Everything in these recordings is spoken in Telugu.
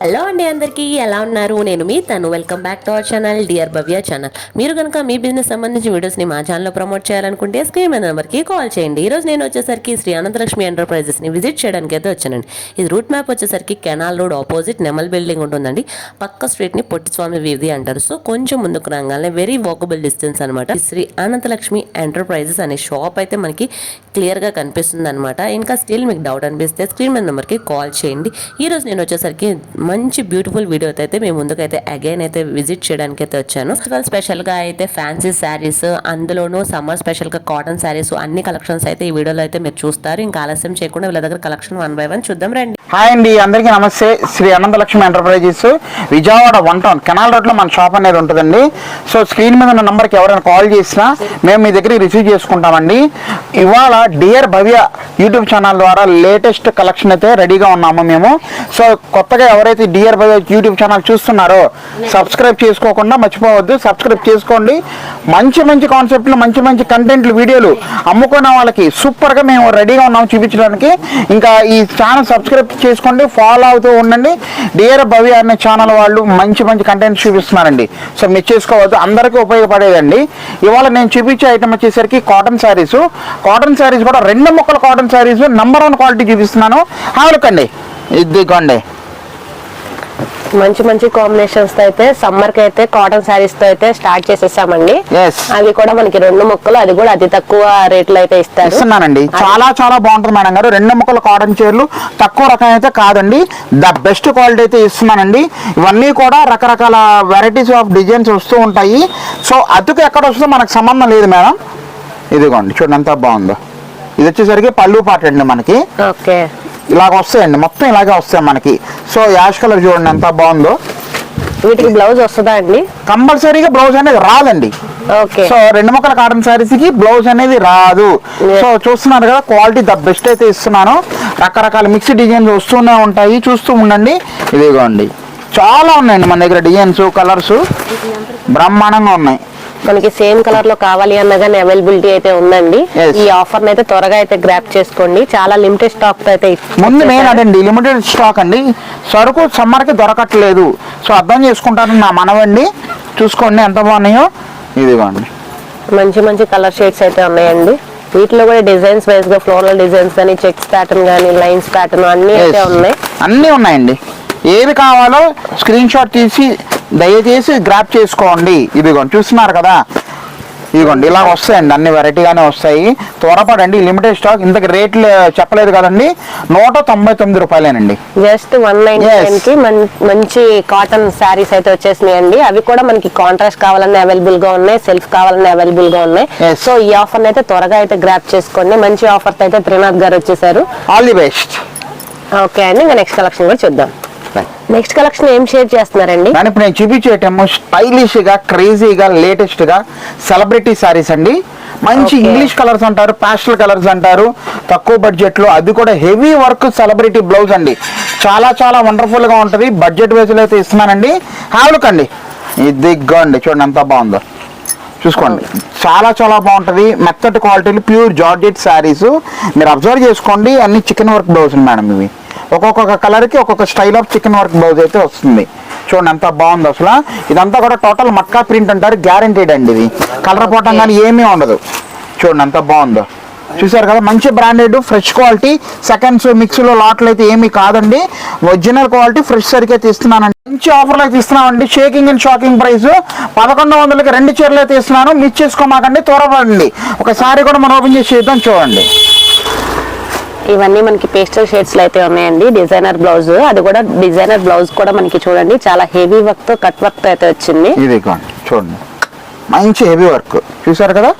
హలో అండి అందరికీ ఎలా ఉన్నారు? నేను మీ తను. Welcome back to our channel dear Bhavya channel మీరు కనుక మీ బిజినెస్ సంబంధించిన వీడియోస్ని మా ఛానల్లో ప్రమోట్ చేయాలనుకుంటే స్క్రీన్ మీద నెంబర్కి కాల్ చేయండి. ఈరోజు నేను వచ్చేసరికి శ్రీ అనంతలక్ష్మి ఎంటర్ప్రైజెస్ని విజిట్ చేయడానికి అయితే వచ్చానండి. ఇది రూట్ మ్యాప్ వచ్చేసరికి కెనాల్ రోడ్ ఆపోజిట్ నెమల్ బిల్డింగ్ ఉంటుందండి. పక్క స్ట్రీట్ని పొట్టిస్వామి వీధి అంటారు. సో కొంచెం ముందుకు రాగానే వెరీ వాకబుల్ డిస్టెన్స్ అనమాట శ్రీ అనంతలక్ష్మి ఎంటర్ప్రైజెస్ అనే షాప్ అయితే మనకి క్లియర్గా కనిపిస్తుంది అనమాట ఇంకా స్టిల్ మీకు డౌట్ అనిపిస్తే స్క్రీన్ మీద నెంబర్కి కాల్ చేయండి. ఈరోజు నేను వచ్చేసరికి మంచి బ్యూటిఫుల్ వీడియో అయితే మేము ముందుకైతే అగైన్ అయితే విజిట్ చేయడానికి అయితే వచ్చాను. ఫెస్టివల్ స్పెషల్గా అయితే ఫ్యాన్సీ శారీస్ అందులోనూ సమ్మర్ స్పెషల్గా కాటన్ శారీస్ అన్ని కలెక్షన్స్ అయితే ఈ వీడియోలో అయితే మీరు చూస్తారు. ఇంకా ఆలస్యం చేయకుండా వీళ్ళ దగ్గర కలెక్షన్ వన్ బై వన్ చూద్దాం. రండి. హాయ్ అండి అందరికీ నమస్తే. Shri Anantalakshmi enterprises. Vijayawada one town canal రోడ్లో మన షాప్ అనేది ఉంటుందండి. సో స్క్రీన్ మీద ఉన్న నెంబర్కి ఎవరైనా కాల్ చేసినా మేము మీ దగ్గరికి రిసీవ్ చేసుకుంటామండి. ఇవాళ డియర్ భవ్య యూట్యూబ్ ఛానల్ ద్వారా లేటెస్ట్ కలెక్షన్ అయితే రెడీగా ఉన్నాము మేము. సో కొత్తగా ఎవరైతే డియర్ భవ్య యూట్యూబ్ ఛానల్ చూస్తున్నారో సబ్స్క్రైబ్ చేసుకోకుండా మర్చిపోవద్దు. సబ్స్క్రైబ్ చేసుకోండి. మంచి మంచి కాన్సెప్ట్లు మంచి మంచి కంటెంట్లు వీడియోలు అమ్ముకున్న వాళ్ళకి సూపర్గా మేము రెడీగా ఉన్నాము చూపించడానికి. ఇంకా ఈ ఛానల్ సబ్స్క్రైబ్ చేసుకోండి ఫాలో అవుతూ ఉండండి. డియర్ భవి అనే ఛానల్ వాళ్ళు మంచి మంచి కంటెంట్ చూపిస్తున్నారండి. సో మీరు చేసుకోవద్దు అందరికీ ఉపయోగపడేదండి. ఇవాళ నేను చూపించే ఐటమ్ వచ్చేసరికి కాటన్ శారీస్ కాటన్ శారీస్ కూడా రెండు ముక్కల cotton saris number one quality చూపిస్తున్నాను. హాలుకండి ఇదిగోండి. మంచి మంచి కాంబినేషన్స్తో అయితే సమ్మర్కి అయితే కాటన్ శారీస్తో అయితే స్టార్ట్ చేసేసామండి. అవి కూడా మనకి రెండు ముక్కలు అది కూడా అతి తక్కువ రేట్లో అయితే ఇస్తారు. ఇస్తున్నానండి. చాలా చాలా బాగుంటుంది మేడం గారు. రెండు ముక్కల కాటన్ చీరలు తక్కువ రకం అయితే కాదండి. ద బెస్ట్ క్వాలిటీ అయితే ఇస్తున్నానండి. ఇవన్నీ కూడా రకరకాల వెరైటీస్ ఆఫ్ డిజైన్స్ వస్తూ ఉంటాయి. సో అతుకు ఎక్కడ వస్తుందో మనకు సంబంధం లేదు మేడం. ఇదిగోండి చూడండి ఎంత బాగుందో. ఇది వచ్చేసరికి పళ్ళు పాట అండి మనకి. ఓకే ఇలాగ వస్తాయండి. మొత్తం ఇలాగే వస్తాయి మనకి. సో యాష్ కలర్ చూడండి ఎంత బాగుందో. వీటికి బ్లౌజ్ వస్తుందా అండి? కంపల్సరీగా బ్లౌజ్ అనేది రాదండి. ఓకే. సో రెండు మొక్కల కాటన్ శారీస్కి బ్లౌజ్ అనేది రాదు. సో చూస్తున్నారు కదా క్వాలిటీ ద బెస్ట్ అయితే ఇస్తున్నాను. రకరకాల మిక్స్ డిజైన్స్ వస్తూనే ఉంటాయి. చూస్తూ ఉండండి. ఇదిగోండి. చాలా ఉన్నాయండి మన దగ్గర డిజైన్స్ కలర్స్. బ్రహ్మాండంగా ఉన్నాయి. మనకి సేమ్ కలర్లో కావాలి అన్న కానీ అవైలబిలిటీ అయితే ఉందండి. ఈ ఆఫర్ అయితే త్వరగా అయితే గ్రాప్ చేసుకోండి. చాలా లిమిటెడ్ స్టాక్తో అయితే ముందు మెయిన్. అదండి లిమిటెడ్ స్టాక్ అండి. సరుకు సమ్మర్కి దొరకట్లేదు. సో అర్థం చేసుకుంటారని నా మనవండి. చూసుకోండి ఎంత బాగున్నాయో. ఇదిగోండి. మంచి మంచి కలర్ షేడ్స్ అయితే ఉన్నాయండి. వీటిలో కూడా డిజైన్స్ వైజ్గా ఫ్లోరల్ డిజైన్స్ కానీ చెక్స్ ప్యాటర్న్ కానీ లైన్స్ ప్యాటర్న్ అన్ని అయితే. ఉన్నాయి. అన్నీ ఉన్నాయండి. ఏవి కావాలో స్క్రీన్ షాట్ తీసి దయచేసి గ్రాప్ చేసుకోండి. ఇదిగోండి చూస్తున్నారు కదా? ఇదిగోండి ఇలా వస్తాయండి అన్ని వెరైటీగానే వస్తాయి. త్వరపడండి లిమిటెడ్ స్టాక్ ఇంతకు రేట్లు చెప్పలేదు కదండి. నూట తొంభై తొమ్మిది రూపాయలేనండి. Just one ninety Yes. నైన్కి మన్- మంచి కాటన్ శారీస్ అయితే వచ్చేసినాయి అండి అవి కూడా మనకి కాంట్రాస్ట్ కావాలన్నా అవైలబుల్గా ఉన్నాయి సెల్ఫ్ కావాలన్నా అవైలబుల్గా ఉన్నాయి. సో ఈ ఆఫర్ అయితే త్వరగా అయితే గ్రాప్ చేసుకోండి. మంచి ఆఫర్ అయితే త్రినాథ్ గారు వచ్చేసారు. ఆల్ ది బెస్ట్ ఓకే అండి ఇంకా నెక్స్ట్ కలెక్షన్ కూడా చూద్దాం. నెక్స్ట్ కలెక్షన్ ఏం షేర్ చేస్తున్నారండి? కానీ ఇప్పుడు నేను చూపించేటేమో స్టైలిష్గా క్రేజీగా లేటెస్ట్గా సెలబ్రిటీ సారీస్ అండి. మంచి. ఇంగ్లీష్ కలర్స్ అంటారు ప్యాస్టల్ కలర్స్ అంటారు. తక్కువ బడ్జెట్లో అది కూడా హెవీ వర్క్ సెలబ్రిటీ బ్లౌజ్ అండి. చాలా చాలా వండర్ఫుల్గా ఉంటుంది. బడ్జెట్ వేసులు అయితే ఇస్తున్నానండి. హాలుక్ అండి. ఇదిగోండి చూడండి ఎంత బాగుందో. చూసుకోండి. చాలా చాలా బాగుంటుంది. మెత్తటి క్వాలిటీలు ప్యూర్ జార్జెట్ శారీస్ మీరు అబ్జర్వ్ చేసుకోండి. అన్ని చికెన్ వర్క్ బ్లౌజ్ మేడం ఇవి. ఒక్కొక్క కలర్కి ఒక్కొక్క style of chikan work blouse అయితే వస్తుంది. చూడండి ఎంత బాగుంది అసలు. ఇదంతా కూడా టోటల్ మట్కా ప్రింట్ అంటారు గ్యారంటీడ్ అండి ఇది. కలర్ పోవటం కానీ ఏమీ ఉండదు. చూడండి ఎంత బాగుందో. చూసారు కదా మంచి బ్రాండెడ్ ఫ్రెష్ క్వాలిటీ సెకండ్స్ మిక్స్లో లాట్లు అయితే ఏమీ కాదండి. ఒరిజినల్ క్వాలిటీ ఫ్రెష్ సరికి అయితే ఇస్తున్నానండి మంచి ఆఫర్లు అయితే ఇస్తున్నామండి. షేకింగ్ అండ్ షాకింగ్ ప్రైస్ పదకొండు వందలకి రెండు చీరలు అయితే ఇస్తున్నాను. మిస్ చేసుకోమాకండి త్వరపడండి. ఒకసారి కూడా మనం ఓపెన్ చేసి చేద్దాం చూడండి. ఇవన్నీ మనకి పేస్టల్ షేడ్స్ అయితే ఉన్నాయండి. డిజైనర్ బ్లౌజ్ అది కూడా డిజైనర్ బ్లౌజ్ కూడా మనకి చూడండి. చాలా హెవీ వర్క్తో కట్ వర్క్తో అయితే వచ్చింది. ఇది చూడండి. మంచి హెవీ వర్క్ చూసారు కదా?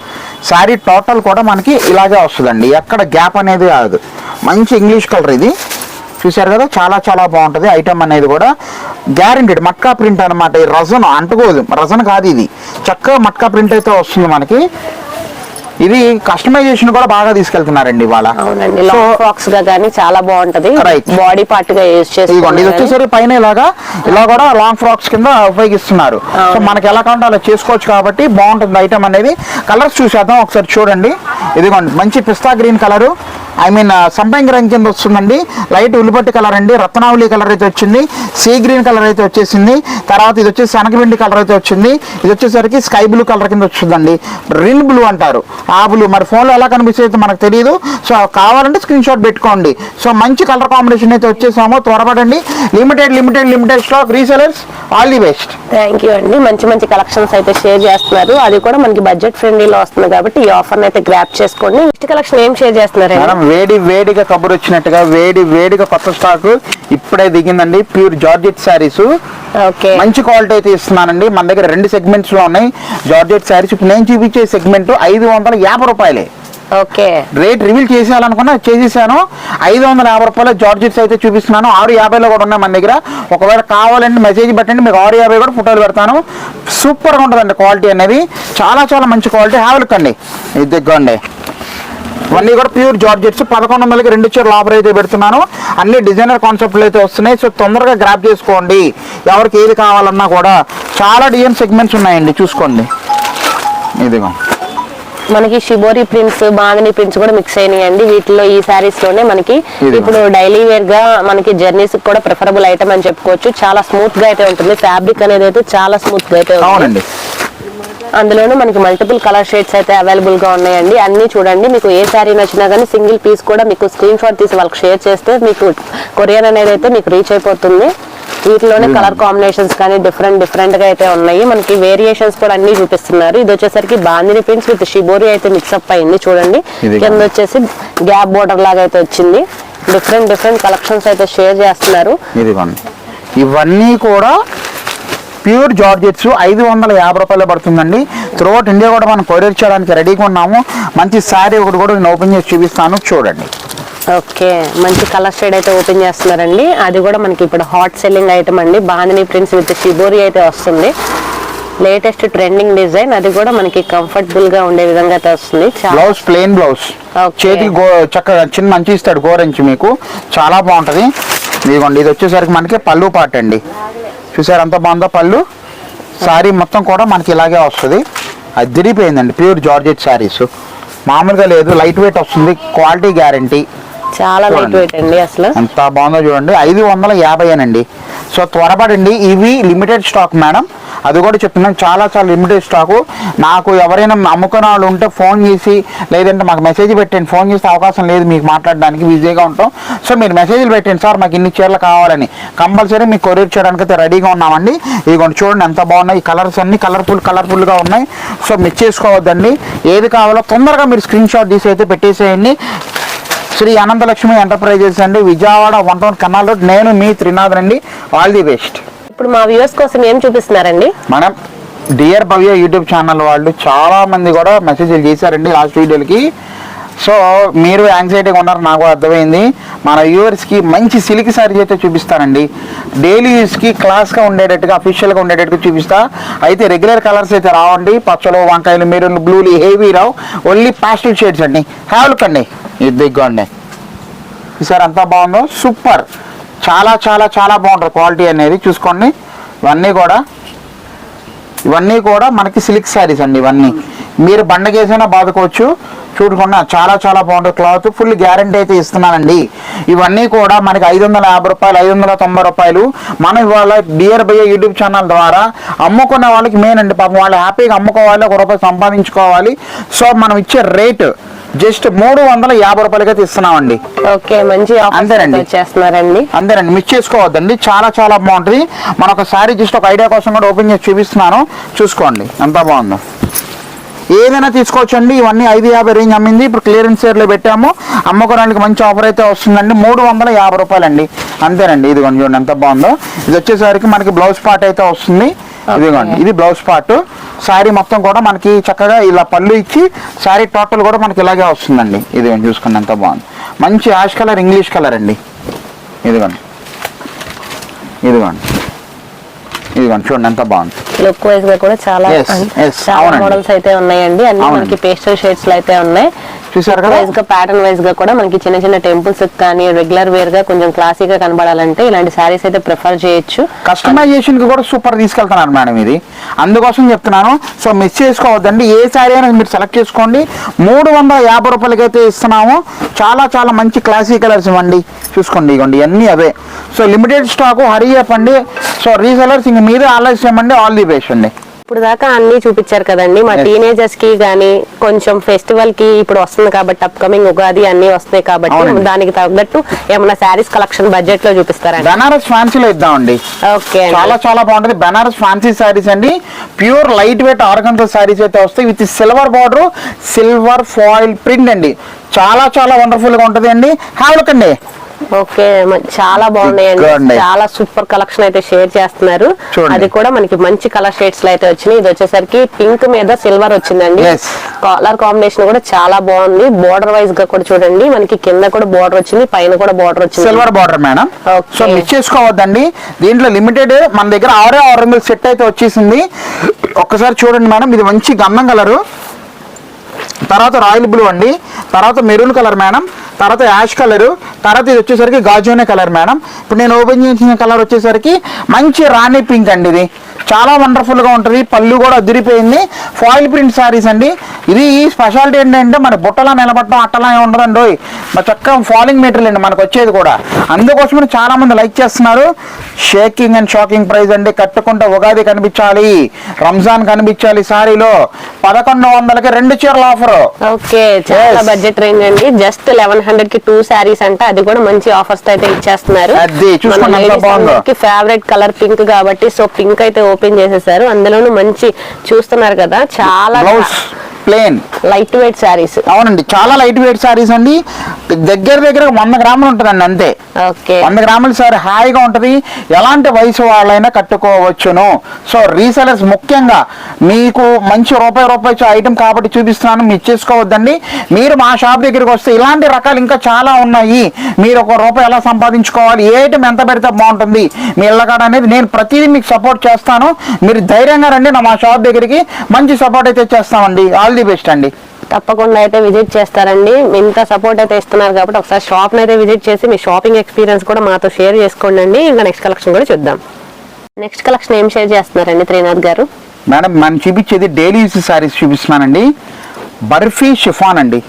శారీ టోటల్ కూడా మనకి ఇలాగే వస్తుందండి. ఎక్కడ గ్యాప్ అనేది కాదు. మంచి ఇంగ్లీష్ కలర్ ఇది. చూసారు కదా? చాలా చాలా బాగుంటుంది. ఐటమ్ అనేది కూడా గ్యారెంటీడ్ మట్కా ప్రింట్ అనమాట ఈ రజన్ అంటుకోదు. రజన్ కాదు ఇది. చక్కగా మట్కా ప్రింట్ అయితే వస్తుంది మనకి. ఇది కస్టమైజేషన్ కూడా బాగా తీసుకెళ్తున్నారండి ఇవాళ. అవునండి సో లాంగ్ ఫ్రాక్స్గా గానీ చాలా బాగుంటది. బాడీ పార్ట్గా యూజ్ ఇదిగోండి ఇది వచ్చేసరికి పైన ఇలాగా ఇలా కూడా లాంగ్ ఫ్రాక్స్ కింద ఉపయోగిస్తున్నారు. సో మనకి ఎలా కావాలంటే అలా చేసుకోవచ్చు కాబట్టి బాగుంటుంది ఐటమ్ అనేది. కలర్స్ చూసేద్దాం ఒకసారి చూడండి. ఇదిగోండి మంచి pista green colour I mean సంపంగి రంగు కింద వస్తుందండి. లైట్ ఉల్లిపట్టి కలర్ అండి. రత్నావళి కలర్ అయితే వచ్చింది. సీ గ్రీన్ కలర్ అయితే వచ్చేసింది. తర్వాత ఇది వచ్చేసి శనగపిండి కలర్ అయితే వచ్చింది. ఇది వచ్చేసరికి స్కై బ్లూ కలర్ కింద వచ్చిందండి రిన్ బ్లూ అంటారు. ఆ బ్లూ మరి ఫోన్లో ఎలా కనిపిస్తుంది మనకు తెలియదు సో కావాలంటే స్క్రీన్ షాట్ పెట్టుకోండి. సో మంచి కలర్ కాంబినేషన్ అయితే వచ్చేసామో. త్వరపడండి. Limited limited limited stock resellers all the best thank you అండి. మంచి మంచి కలెక్షన్స్ అయితే షేర్ చేస్తున్నారు. అది కూడా మనకి బడ్జెట్ ఫ్రెండ్లీలో వస్తుంది కాబట్టి ఈ ఆఫర్ అయితే గ్రాప్ చేసుకోండి. నెక్స్ట్ కలెక్షన్ ఏం షేర్ చేస్తున్నారండి? మేడం వేడి వేడిగా కబురు వచ్చినట్టుగా వేడి వేడిగా కొత్త స్టాక్ ఇప్పుడే దిగిందండి. ప్యూర్ జార్జెట్ శారీస్ ఓకే మంచి క్వాలిటీ అయితే ఇస్తున్నానండి. మన దగ్గర రెండు సెగ్మెంట్స్లో ఉన్నాయి. జార్జెట్ శారీస్ ఇప్పుడు నేను చూపించే సెగ్మెంట్ ఐదు వందల యాభై రూపాయలే. ఓకే. రేట్ రివీల్ చేసేయాలనుకున్నా చేసేసాను. ఐదు వందల యాభై రూపాయల జార్జెట్స్ అయితే చూపిస్తున్నాను. ఆరు యాభైలో కూడా ఉన్నాయి మన దగ్గర. ఒకవేళ కావాలంటే మెసేజ్ పెట్టండి. మీకు ఆరు యాభై కూడా ఫోటోలు పెడతాను. సూపర్గా ఉంటుందండి క్వాలిటీ అనేది. చాలా చాలా మంచి క్వాలిటీ. హ్యావ్ అండి. ఇది దిగ్గండి ఇవన్నీ కూడా ప్యూర్ జార్జెట్స్ పదకొండు వందలకి రెండు చీరలు ఆఫర్ అయితే పెడుతున్నాను. అన్ని డిజైనర్ కాన్సెప్ట్లు అయితే వస్తున్నాయి. సో తొందరగా గ్రాప్ చేసుకోండి. ఎవరికి ఏది కావాలన్నా కూడా. చాలా డిజైన్ సెగ్మెంట్స్ ఉన్నాయండి. చూసుకోండి. ఇదిగో. మనకి షిబోరి ప్రింట్స్ బాందని ప్రింట్స్ కూడా మిక్స్ అయినాయండి. వీటిలో ఈ సారీస్లోనే మనకి. ఇప్పుడు డైలీ వేర్గా మనకి జర్నీస్ కూడా ప్రిఫరబుల్ ఐటమ్ అని చెప్పుకోవచ్చు. చాలా స్మూత్గా అయితే ఉంటుంది. ఫ్యాబ్రిక్ అనేది అయితే చాలా స్మూత్గా అయితే ఉంటుంది. అందులోనూ మనకి మల్టిపుల్ కలర్ షేడ్స్ అయితే అవైలబుల్గా ఉన్నాయండి. అన్ని చూడండి. మీకు ఏ శారీ నచ్చినా కానీ సింగిల్ పీస్ కూడా మీకు స్క్రీన్ షాట్ తీసి వాళ్ళకి షేర్ చేస్తే మీకు కొరియర్ అనేది అయితే మీకు రీచ్ అయిపోతుంది. వీటిలోనే కలర్ కాంబినేషన్స్ కానీ డిఫరెంట్ డిఫరెంట్గా అయితే ఉన్నాయి. మనకి వేరియేషన్స్ కూడా అన్ని చూపిస్తున్నారు. ఇది వచ్చేసరికి బాందిని ప్రింట్స్ విత్ షిబోరి అయితే మిక్సప్ అయింది చూడండి. కింద వచ్చేసి గ్యాప్ బోర్డర్ లాగా అయితే వచ్చింది. డిఫరెంట్ డిఫరెంట్ కలెక్షన్స్ అయితే షేర్ చేస్తున్నారు. ఇవన్నీ కూడా ప్యూర్ జార్జెట్స్ ఐదు వందల యాభై రూపాయలు పడుతుందండి. త్రూఅవుట్ ఇండియా కూడా మనం కొరియర్ చేయడానికి రెడీగా ఉన్నాము. మంచి శారీ ఒకటి కూడా నేను ఓపెన్ చేసి చూపిస్తాను. చూడండి. ఓకే మంచి కలర్ షేడ్ అయితే ఓపెన్ చేస్తున్నారండి. అది కూడా మనకి ఇప్పుడు హాట్ సెల్లింగ్ ఐటమ్ అండి. బాందిని ప్రింట్స్ విత్ షిబోరి అయితే వస్తుంది. లేటెస్ట్ ట్రెండింగ్ డిజైన్ అది కూడా మనకి కంఫర్టబుల్గా ఉండే విధంగా అయితే వస్తుంది బ్లౌజ్ ప్లెయిన్ బ్లౌజ్ గో చక్కగా చిన్న మంచి ఇస్తాడు గోరెంచి మీకు. చాలా బాగుంటుంది. ఇదిగోండి ఇది వచ్చేసరికి మనకి పళ్ళు పాట అండి. చూసారు ఎంత బాగుందో పళ్ళు? శారీ మొత్తం కూడా మనకి ఇలాగే వస్తుంది. అది తిరిగిపోయిందండి ప్యూర్ జార్జెట్ శారీస్ మామూలుగా లేదు లైట్ వెయిట్ వస్తుంది క్వాలిటీ గ్యారంటీ చాలా లైట్. వెయిట్ అండి అసలు. ఎంత బాగుందో చూడండి. ఐదు వందల యాభై అండి సో త్వరపడండి. ఇవి లిమిటెడ్ స్టాక్ మేడం అది కూడా చెప్తున్నాను. చాలా చాలా లిమిటెడ్ స్టాకు నాకు ఎవరైనా అమ్ముకునే వాళ్ళు ఉంటే ఫోన్ చేసి లేదంటే మాకు మెసేజ్ పెట్టండి. ఫోన్ చేసే అవకాశం లేదు మీకు మాట్లాడడానికి. బిజీగా ఉంటాం. సో మీరు మెసేజ్లు పెట్టండి. సార్ మాకు ఇన్ని చీరలు కావాలని. కంపల్సరీ మీకు కొరియర్ చేయడానికి అయితే రెడీగా ఉన్నామండి. ఇదిగోండి చూడండి ఎంత బాగున్నాయి. ఈ కలర్స్ అన్ని కలర్ఫుల్ కలర్ఫుల్గా ఉన్నాయి. సో మిస్ చేసుకోవద్దండి. ఏది కావాలో తొందరగా మీరు స్క్రీన్ షాట్ తీసి అయితే పెట్టేసేయండి. శ్రీ అనంతలక్ష్మి ఎంటర్ప్రైజెస్ అండి. Vijayawada one town canal road. నేను మీ త్రినాథన్ అండి. All the best. ఇప్పుడు మా వ్యూవర్స్ కోసం ఏం చూపిస్తున్నారండి? మనం డియర్ భవ్య యూట్యూబ్ ఛానల్ వాళ్ళు చాలా మంది కూడా మెసేజ్లు చేశారండి లాస్ట్ వీడియోలకి. సో మీరు యాంగ్జైటీగా ఉన్నారు నాకు అర్థమైంది. మన వ్యూవర్స్కి మంచి సిల్క్ సారీ అయితే చూపిస్తానండి డైలీ యూస్కి క్లాస్గా ఉండేటట్టుగా అఫీషియల్గా ఉండేటట్టుగా చూపిస్తా. అయితే రెగ్యులర్ కలర్స్ అయితే రావండి. పచ్చలు వంకాయలు మెరూన్లు బ్లూలు హెవీ రావు. ఓన్లీ పాస్టల్ షేడ్స్ అండి. హ్యావ్ లుక్ అండి. ఇది దిగ్గండి ఈసారి అంతా బాగుందో సూపర్ చాలా చాలా చాలా బాగుంటుంది క్వాలిటీ అనేది. చూసుకోండి. ఇవన్నీ కూడా ఇవన్నీ కూడా మనకి సిల్క్ శారీస్ అండి ఇవన్నీ. మీరు బండకేసైనా బాదుకోవచ్చు. చూడకుండా చాలా చాలా బాగుంటుంది. క్లాత్ ఫుల్ గ్యారంటీ అయితే ఇస్తున్నానండి. ఇవన్నీ కూడా మనకి ఐదు వందల యాభై రూపాయలు ఐదు వందల తొంభై రూపాయలు మనం ఇవాళ డియర్ బయ్య యూట్యూబ్ ఛానల్ ద్వారా అమ్ముకున్న వాళ్ళకి మెయిన్ అండి. పాపం వాళ్ళు హ్యాపీగా అమ్ముకోవాలి ఒక రూపాయి సంపాదించుకోవాలి. సో మనం ఇచ్చే రేటు జస్ట్ మూడు వందల యాభై రూపాయలకి అయితే ఇస్తున్నామండి ఓకే మంచి అంతేనండి. చేస్తున్నారండి. అంతేనండి. మిస్ చేసుకోవద్దండి. చాలా చాలా బాగుంటుంది. మన ఒక సారీ జస్ట్ ఒక ఐడియా కోసం కూడా ఓపెన్ చేసి చూపిస్తున్నాను. చూసుకోండి. ఎంత బాగుందో. ఏదైనా తీసుకోవచ్చండి. ఇవన్నీ ఐదు యాభై రేంజ్ అమ్మింది. ఇప్పుడు క్లియరెన్స్ సేర్లో పెట్టాము. అమ్ముకోవడానికి మంచి ఆఫర్ అయితే వస్తుందండి. మూడు వందల యాభై రూపాయలండి. అంతేనండి. ఇదిగోండి చూడండి ఎంత బాగుందో. ఇది వచ్చేసరికి మనకి బ్లౌజ్ పార్ట్ అయితే వస్తుంది. ఇదిగోండి. ఇది బ్లౌజ్ పార్ట్. శారీ మొత్తం కూడా మనకి చక్కగా ఇలా పళ్ళు ఇచ్చి శారీ టోటల్ కూడా మనకి ఇలాగే వస్తుందండి. ఇదిగోండి చూసుకోండి ఎంత బాగుంది. మంచి యాష్ కలర్ ఇంగ్లీష్ కలర్ అండి. ఇదిగోండి. ఇదిగోండి. ఇది ఇదిగోండి చూడండి ఎంత బాగుంది లుక్ వైజ్గా కూడా చాలా చాలా. మోడల్స్ అయితే ఉన్నాయండి అన్ని. మనకి పేస్టల్ షేడ్స్లో అయితే ఉన్నాయి చూసారు కదా? వైజ్గా ప్యాటర్న్ వైజ్గా కూడా మనకి చిన్న చిన్న టెంపుల్స్ కానీ రెగ్యులర్ వేర్గా కొంచెం క్లాసీగా కనబడాలంటే ఇలాంటి శారీస్ అయితే ప్రిఫర్ చేయొచ్చు. కస్టమైజేషన్కి కూడా సూపర్ తీసుకెళ్తున్నారు మేడం ఇది. అందుకోసం చెప్తున్నాను సో మిస్ చేసుకోవద్దండి. ఏ శారీ అయినా మీరు సెలెక్ట్ చేసుకోండి. మూడు వందల యాభై రూపాయలకి అయితే ఇస్తున్నాము. చాలా చాలా మంచి క్లాసిక్ కలర్స్ ఇవ్వండి. చూసుకోండి ఇవ్వండి. అన్నీ అవే. సో లిమిటెడ్ స్టాక్ హరీ చెప్పండి. సో రీసెలర్స్ ఇంక మీరే ఆలోచన అండి ఆల్ ది బెస్ట్ అండి. ఇప్పుడు దాకా అన్ని చూపించారు కదండి. మా. టీనేజర్స్కి గానీ కొంచెం ఫెస్టివల్కి ఇప్పుడు వస్తుంది కాబట్టి అప్కమింగ్ ఉగాది అన్ని వస్తాయి కాబట్టి. దానికి తగ్గట్టు ఏమన్నా శారీస్ కలెక్షన్ బడ్జెట్లో చూపిస్తారండి. బనారస్ ఫ్యాన్సీలో ఇద్దామండి. ఓకే చాలా చాలా బాగుంటది. బనారస్ ఫ్యాన్సీ శారీస్ అండి. ప్యూర్ లైట్ వెయిట్ ఆర్గన్తో శారీస్ అయితే వస్తాయి. With silver border silver foil print అండి. చాలా చాలా వండర్ఫుల్గా ఉంటది అండి హ్యావ్ లుక్ అండి. ఓకే చాలా బాగున్నాయండి. చాలా సూపర్ కలెక్షన్ అయితే షేర్ చేస్తున్నారు. అది కూడా మనకి మంచి కలర్ షేడ్స్లో అయితే వచ్చినాయి. ఇది వచ్చేసరికి పింక్ మీద సిల్వర్ వచ్చిందండి. కలర్ కాంబినేషన్ కూడా చాలా బాగుంది. బోర్డర్ వైజ్గా కూడా చూడండి. మనకి కింద కూడా బోర్డర్ వచ్చింది. పైన కూడా బోర్డర్ వచ్చింది. Silver border madam. So miss చేసుకోవద్దండి. దీంట్లో లిమిటెడ్ మన దగ్గర ఆరే ఆరు సెట్ అయితే వచ్చేసింది. ఒక్కసారి చూడండి మేడం ఇది మంచి గంధం కలరు. తర్వాత రాయల్ బ్లూ అండి. తర్వాత మెరూన్ కలర్ మేడం. తర్వాత యాష్ కలర్. తర్వాత ఇది వచ్చేసరికి గాజునే కలర్ మేడం. ఇప్పుడు నేను ఓపెన్ చేసిన కలర్ వచ్చేసరికి మంచి రాణి పింక్ అండి ఇది. చాలా వండర్ఫుల్గా ఉంటుంది. పళ్ళు కూడా అదిరిపోయింది. ఫాయిల్ ప్రింట్ సారీస్ అండి. ఇది ఈ స్పెషాలిటీ ఏంటంటే మన బుట్టలా నిలబడటం అట్టలా ఉండదండి. మన చక్కగా ఫాలింగ్ మెటీరియల్ అండి మనకు వచ్చేది కూడా. అందుకోసమని చాలా మంది లైక్ చేస్తున్నారు. షేకింగ్ అండ్ షాకింగ్ ప్రైస్ అండి. కట్టుకుంటే ఉగాది కనిపించాలి. రంజాన్ కనిపించాలి సారీలో. పదకొండు వందలకి రెండు చీరల ఆఫర్ ఓకే చాలా. బడ్జెట్ రేంజ్ అండి. జస్ట్ లెవెన్ హండ్రెడ్కి టూ శారీస్ అంటే. అది కూడా మంచి ఆఫర్స్ అయితే ఇచ్చేస్తున్నారు. ఫేవరెట్ కలర్ పింక్ కాబట్టి సో పింక్ అయితే ఓపెన్ చేసేసారు. అందులోనూ మంచి చూస్తున్నారు కదా చాలా blouse. Plain light weight saris అవునండి చాలా లైట్ వెయిట్ సారీస్ అండి. దగ్గర దగ్గర వంద గ్రాములు ఉంటుందండి అంతే. ఓకే వంద గ్రాముల సారీ హాయిగా ఉంటది. ఎలాంటి వయసు వాళ్ళైనా కట్టుకోవచ్చును. సో రీసెలర్స్ ముఖ్యంగా మీకు మంచి రూపాయి రూపాయి ఐటమ్ కాబట్టి చూపిస్తున్నాను. మీరు చేసుకోవద్దండి. మీరు మా షాప్ దగ్గరికి వస్తే ఇలాంటి రకాలు ఇంకా చాలా ఉన్నాయి. మీరు ఒక రూపాయి ఎలా సంపాదించుకోవాలి? ఏ ఐటమ్ ఎంత పెడితే బాగుంటుంది? మీ ఇళ్ళకాడ అనేది నేను ప్రతిదీ మీకు సపోర్ట్ చేస్తాను. మీరు ధైర్యంగా రండి నా మా షాప్ దగ్గరికి మంచి సపోర్ట్ అయితే చేస్తామండి. ఆల్ ది బెస్ట్ అండి. తప్పకుండా అయితే విజిట్ చేస్తారండి. ఇంత సపోర్ట్ అయితే ఇస్తున్నారు కాబట్టి ఒకసారి షాప్ అయితే విజిట్ చేసి మీ షాపింగ్ ఎక్స్పీరియన్స్ కూడా మాతో షేర్ చేసుకోండి అండి. ఇంకా నెక్స్ట్ కలెక్షన్ కూడా చూద్దాం. నెక్స్ట్ కలెక్షన్ ఏం షేర్ చేస్తున్నారండి త్రినాథ్ గారు? మేడం మనం చూపించేది డైలీ యూస్ సారీస్ చూపిస్తున్నానండి. బర్ఫీ షిఫాన్ అండి.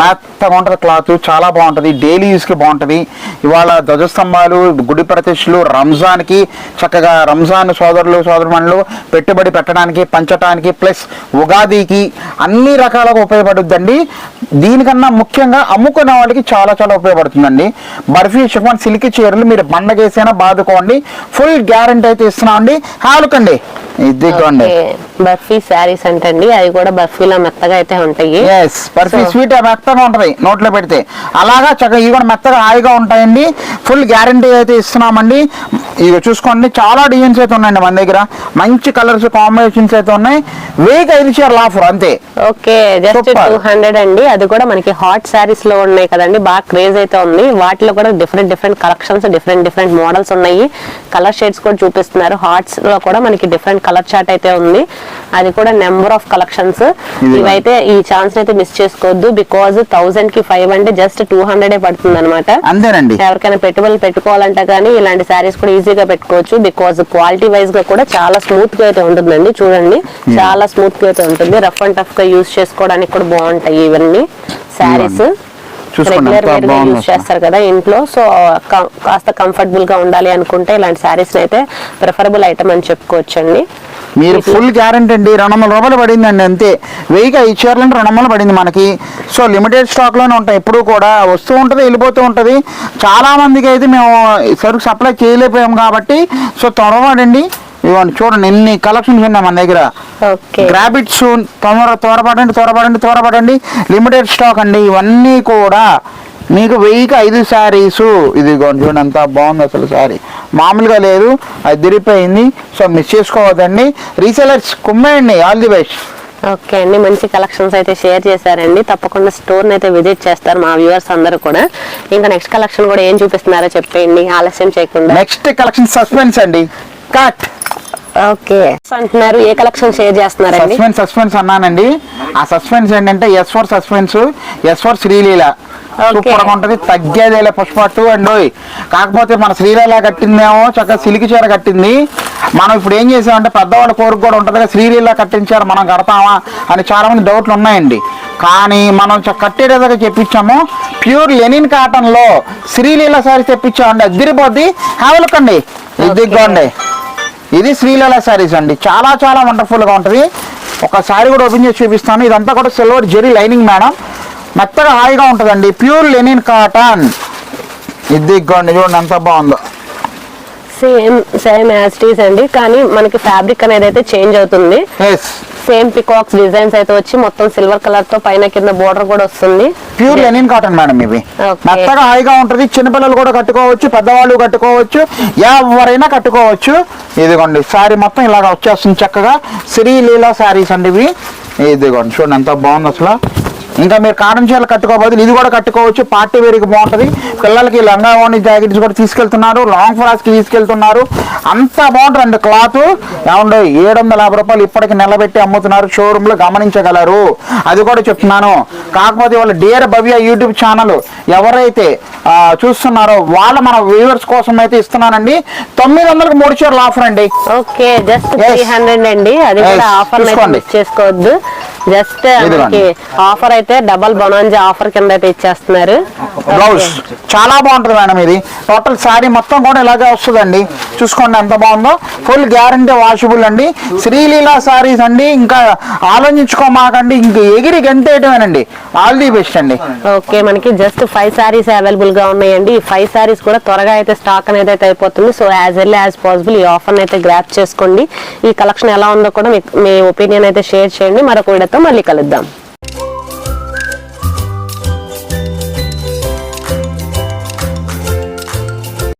మెత్తగా ఉంటది క్లాత్ చాలా బాగుంటుంది. డైలీ యూస్కి బాగుంటుంది. ఇవాళ ధ్వజస్తంభాలు గుడి ప్రతిష్టలు రంజాన్కి చక్కగా రంజాన్ సోదరులు సోదరుమణులు పెట్టుబడి పెట్టడానికి పంచటానికి ప్లస్ ఉగాదికి అన్ని రకాలుగా ఉపయోగపడుద్దండి. దీనికన్నా ముఖ్యంగా అమ్ముకునే వాళ్ళకి చాలా చాలా ఉపయోగపడుతుందండి. బర్ఫీ షిఫాన్ సిల్క్ చీరలు మీరు బండగేసైనా బాదుకోండి. ఫుల్ గ్యారంటీ అయితే ఇస్తున్నామండి హాలుకండి. ఇదిగోండి. బర్ఫీ శారీస్ అంటండి. అవి కూడా బర్ఫీలో మెత్తగా అయితే ఉంటాయి. ఎస్ బర్ఫీ స్వీట్ మెత్తగా ఉంటది నోట్లో పెడితే. అలాగా చక్కగా ఇవి కూడా మెత్తగా హాయిగా ఉంటాయండి. ఫుల్ గ్యారంటీ అయితే ఇస్తున్నామండి. ఇక చూసుకోండి. చాలా డిజైన్స్ అయితే ఉన్నాయండి మన దగ్గర. మంచి కలర్స్ కాంబినేషన్స్ అయితే ఉన్నాయి. వెయ్యికి ఐదు చీరలు ఆఫర్ అంతే. ఓకే. జస్ట్. టూ హండ్రెడ్ అండి. అది కూడా మనకి హాట్ శారీస్లో ఉన్నాయి కదండి. బాగా క్రేజ్ అయితే ఉంది. వాటిలో కూడా different different collections different different models ఉన్నాయి. కలర్ షేడ్స్ కూడా చూపిస్తున్నారు. హాట్స్లో కూడా మనకి డిఫరెంట్ కలర్ చార్ట్ అయితే ఉంది. అది కూడా నెంబర్ ఆఫ్ కలెక్షన్స్ ఇవైతే ఈ ఛాన్స్ అయితే మిస్ చేసుకోవద్దు. బికాజ్ థౌసండ్కి ఫైవ్ అంటే జస్ట్ టూ హండ్రెడ్ పడుతుంది అనమాట ఎవరికైనా పెట్టుబడులు పెట్టుకోవాలంటే కానీ ఇలాంటి శారీస్ కూడా ఈజీగా పెట్టుకోవచ్చు. బికాజ్ క్వాలిటీ వైజ్గా కూడా చాలా స్మూత్గా అయితే ఉంటుందండి. చూడండి. చాలా స్మూత్గా అయితే ఉంటుంది. రఫ్ అండ్ టఫ్గా యూజ్ చేసుకోవడానికి కూడా బాగుంటాయి ఇవన్నీ. శారీస్ రెగ్యులర్ వేర్గా యూజ్ చేస్తారు కదా ఇంట్లో. సో కాస్త కంఫర్టబుల్గా ఉండాలి అనుకుంటే ఇలాంటి శారీస్ అయితే ప్రిఫరబుల్ ఐటమ్ అని చెప్పుకోవచ్చండి. మీరు ఫుల్ గ్యారంటీ అండి. రెండు వందల రూపాయలు పడిందండి అంతే. వెయ్యికి ఐదు చీరలు అంటే రెండు వందలు పడింది మనకి. సో లిమిటెడ్ స్టాక్లోనే ఉంటాయి. ఎప్పుడు కూడా వస్తూ ఉంటుంది వెళ్ళిపోతూ ఉంటుంది. చాలా మందికి అయితే మేము సరుకు సప్లై చేయలేకపోయాం కాబట్టి సో త్వరపడండి ఇవ్వండి చూడండి ఎన్ని కలెక్షన్స్ ఉన్నాయి మన దగ్గర. ఓకే. గ్రాబిట్స్ తొందర త్వరపడండి త్వరపడండి త్వరపడండి. లిమిటెడ్ స్టాక్ అండి ఇవన్నీ కూడా మీకు వెయ్యికి ఐదు శారీస్. ఇది చూడండి ఎంత బాగుంది అసలు శారీ. మామూలుగా లేదు అది తిరిగిపోయింది సో మిస్ చేసుకోవద్దండి. రీసెలర్స్ కుమ్మేయండి ఆల్ ది బెస్ట్ ఓకే అండి మంచి కలెక్షన్స్ అయితే షేర్ చేశారండి. తప్పకుండా స్టోర్ అయితే విజిట్ చేస్తారు మా వ్యూవర్స్ అందరూ కూడా. ఇంకా నెక్స్ట్ కలెక్షన్ కూడా ఏం చూపిస్తున్నారో చెప్పేయండి ఆలస్యం చేయకుండా. నెక్స్ట్ కలెక్షన్ సస్పెన్స్ అండి. కట్ ఓకే అంటున్నారు ఏ కలెక్షన్ షేర్ చేస్తున్నారండి? సస్పెన్స్ సస్పెన్స్ అన్నానండి. ఆ సస్పెన్స్ ఏంటంటే S for suspense S for Sreeleela. సూపర్గా ఉంటది తగ్గేదేలే పుష్ప టూ అండ్. కాకపోతే మన శ్రీలీల కట్టిందేమో చక్కగా సిలికి చీర కట్టింది. మనం ఇప్పుడు ఏం చేసామంటే పెద్దవాళ్ళ కోరిక కూడా ఉంటుంది శ్రీలీల కట్టించారు మనం కడతామా అని చాలా మంది డౌట్లు ఉన్నాయండి. కానీ మనం కట్టేదేదాకా చెప్పించాము. ప్యూర్ లెనిన్ కాటన్లో శ్రీలీల సారీ తెప్పించామండి. అదిరిపోద్ది హ్యావలకండి ఇదిగోండి ఇది శ్రీలీల శారీస్ అండి. చాలా చాలా వండర్ఫుల్గా ఉంటది. ఒక శారీ కూడా ఓపెన్ చేసి చూపిస్తాను. ఇదంతా కూడా సిల్వర్ జెరీ లైనింగ్ మేడం మెత్తగా హాయిగా ఉంటుందండి. ప్యూర్ లెనిన్ కాటన్ ఇది ఇదిగోండి చూడండి ఎంత బాగుందో. సేమ్ సేమ్ యాస్టీస్ అండి. కానీ మనకి ఫ్యాబ్రిక్ అనేది అయితే చేంజ్ అవుతుంది. సేమ్ పికాక్స్ డిజైన్స్ అయితే వచ్చి మొత్తం సిల్వర్ కలర్తో పైన కింద బోర్డర్ కూడా వస్తుంది. ప్యూర్ లెనిన్ కాటన్ మేడం ఇవి. మెత్తగా హాయిగా ఉంటది. చిన్నపిల్లలు కూడా కట్టుకోవచ్చు పెద్దవాళ్ళు కట్టుకోవచ్చు ఎవరైనా కట్టుకోవచ్చు. ఇదిగోండి శారీ మొత్తం ఇలాగ వచ్చేస్తుంది చక్కగా. శ్రీలీల శారీస్ అండి ఇవి. ఇదిగోండి చూడండి ఎంత బాగుంది అసలు. ఇంకా మీరు కాటన్ చీరలు కట్టుకోబోదు ఇది కూడా కట్టుకోవచ్చు. పార్టీ వేర్కి బాగుంటది. పిల్లలకి లంగా ఓని జాకెట్స్ కూడా తీసుకెళ్తున్నారు. లాంగ్ ఫ్రాక్స్కి తీసుకెళ్తున్నారు. అంత బాగుంటుందండి క్లాత్. ఏమండో ఏడు వందల యాభై రూపాయలు ఇప్పటికి నిలబెట్టి అమ్ముతున్నారు. షోరూమ్లో గమనించగలరు. అది కూడా చెప్తున్నాను. కాకపోతే వాళ్ళ డియర్ భవ్య యూట్యూబ్ ఛానల్ ఎవరైతే చూస్తున్నారో వాళ్ళ మన వ్యూవర్స్ కోసం అయితే ఇస్తున్నానండి. తొమ్మిది వందలకు మూడు చీరలు ఆఫర్ అండి. Okay just. త్రీ హండ్రెడ్ అండి. అది కూడా ఆఫర్ చేసుకోవద్దు. జస్ట్. మనకి ఆఫర్ అయితే డబల్ బొనాంజా ఆఫర్ కింద అయితే ఇచ్చేస్తున్నారు. బ్లౌజ్. చాలా బాగుంటుంది మేడం ఇది. టోటల్ శారీ మొత్తం కూడా ఇలాగే వస్తుందండి. చూసుకోండి ఎంత బాగుందో. ఫుల్ గ్యారంటీ వాషబుల్ అండి. శ్రీలీలా సారీస్ అండి. ఇంకా ఆలోచించుకోమాకండి. ఇంకా ఎగిరి గంటేయటమేనండి ఆల్ ది బెస్ట్ అండి. ఓకే మనకి జస్ట్ ఫైవ్ సారీస్ అవైలబుల్గా ఉన్నాయండి. ఈ ఫైవ్ సారీస్ కూడా త్వరగా అయితే స్టాక్ అనేది అయితే అయిపోతుంది. So as early as possible ఈ ఆఫర్ అయితే గ్రాప్ చేసుకోండి. ఈ కలెక్షన్ ఎలా ఉందో కూడా మీ ఒపీనియన్ అయితే షేర్ చేయండి. మరొక వీడియోతో మళ్ళీ కలుద్దాం.